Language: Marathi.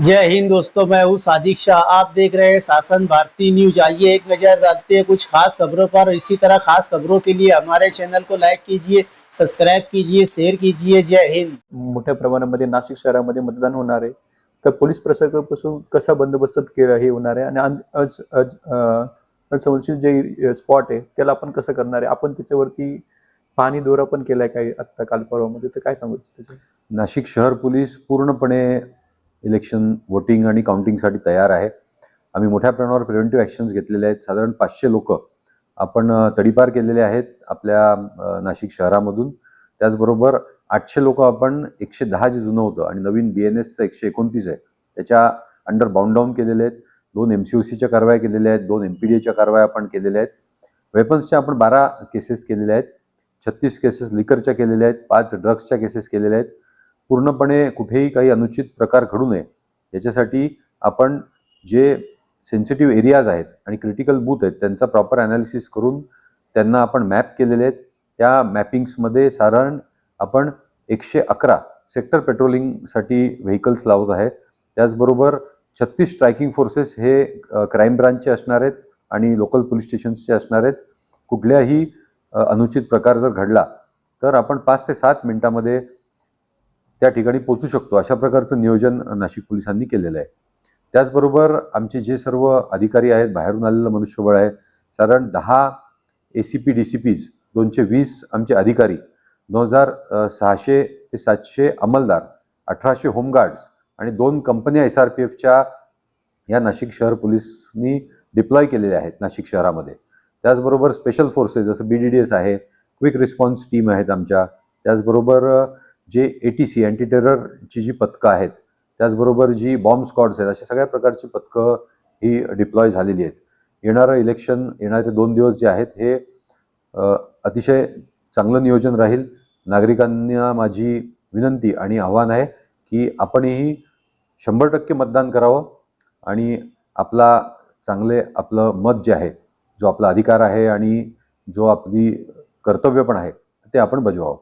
जय हिंद दोस्तों मैं हूँ सादिक शाह। आप देख रहे हैं शासन भारती न्यूज। आइए एक नजर डालते हैं कुछ खास खबरों पर। इसी तरह खास खबरों के लिए हमारे चैनल को लाइक कीजिए सब्सक्राइब कीजिए शेयर कीजिए। जय हिंद। मोठ्या प्रमाणामध्ये नाशिक शहरामध्ये मतदान होणार आहे. तर पोलीस प्रशासनापासून कसा बंदोबस्त केला हे होणार आहे. आणि अन- अज अज अं, असंवेदनशील जे स्पॉट आहे त्याला आपण कसं करणार आहे? आपण त्याच्यावरती पाणी दौरा पण केलाय काही आत्ता काल परवामध्ये? तर काय सांगू नाशिक शहर पोलीस पूर्णपणे इलेक्शन वोटिंग आणि काउंटिंगसाठी तयार आहे. आम्ही मोठ्या प्रमाणावर प्रिव्हेंटिव्ह ॲक्शन्स घेतलेले आहेत. साधारण पाचशे लोक आपण तडीपार केलेले आहेत आपल्या नाशिक शहरामधून. त्याचबरोबर आठशे लोक आपण एकशे दहा जे जुनं होतं आणि नवीन बी एन एसचं एकशे एकोणतीस आहे त्याच्या अंडर बाउंड डाऊन केलेले आहेत. दोन एम सी ओ सीच्या कारवाया केलेल्या आहेत. दोन एम पी डी एच्या कारवाया आपण केलेल्या आहेत. वेपन्सच्या आपण बारा केसेस केलेल्या आहेत. छत्तीस केसेस लिकरच्या केलेल्या आहेत. पाच ड्रग्सच्या केसेस केलेल्या आहेत. पूर्णपणे कुठेही काही अनुचित प्रकार घडू नये. याच्यासाठी आपण जे सेन्सिटिव्ह एरियाज आहेत आणि क्रिटिकल बूथ आहेत त्यांचा प्रॉपर ॲनालिसिस करून त्यांना आपण मॅप केलेले आहेत. त्या मॅपिंग्समध्ये साधारण आपण एकशे अकरा सेक्टर पेट्रोलिंगसाठी व्हेकल्स लावत आहे त्याचबरोबर छत्तीस स्ट्रायकिंग फोर्सेस हे क्राईम ब्रांचचे असणार आहेत आणि लोकल पोलीस स्टेशन्सचे असणार आहेत. कुठल्याही अनुचित प्रकार जर घडला तर आपण पाच ते सात मिनिटामध्ये त्या ठिकाणी पोचू शकतो. अशा प्रकारचं नियोजन नाशिक पोलिसांनी केलेलं आहे. त्याचबरोबर आमचे जे सर्व अधिकारी आहेत बाहेरून आलेलं मनुष्यबळ आहे साधारण दहा A C P D C Ps दोनशे वीस आमचे अधिकारी दोन हजार सहाशे ते सातशे अंमलदार अठराशे होमगार्ड्स आणि दोन कंपन्या एस आर पी एफच्या या नाशिक शहर पोलिसनी डिप्लॉय केलेल्या आहेत नाशिक शहरामध्ये. त्याचबरोबर स्पेशल फोर्सेस जसं बी डी डी एस आहे क्विक रिस्पॉन्स टीम आहेत आमच्या. त्याचबरोबर जे ए टी सी अँटी टेररची जी पथकं आहेत त्याचबरोबर जी बॉम्ब स्कॉड्स आहेत अशा सगळ्या प्रकारची पथकं ही डिप्लॉय झालेली आहेत. येणारं इलेक्शन येणारे दोन दिवस जे आहेत हे अतिशय चांगलं नियोजन राहील. नागरिकांना माझी विनंती आणि आव्हान आहे की आपणही शंभर टक्के मतदान करावं आणि आपला चांगले आपलं मत जे आहे जो आपला अधिकार आहे आणि जो आपली कर्तव्य पण आहे ते आपण बजवावं.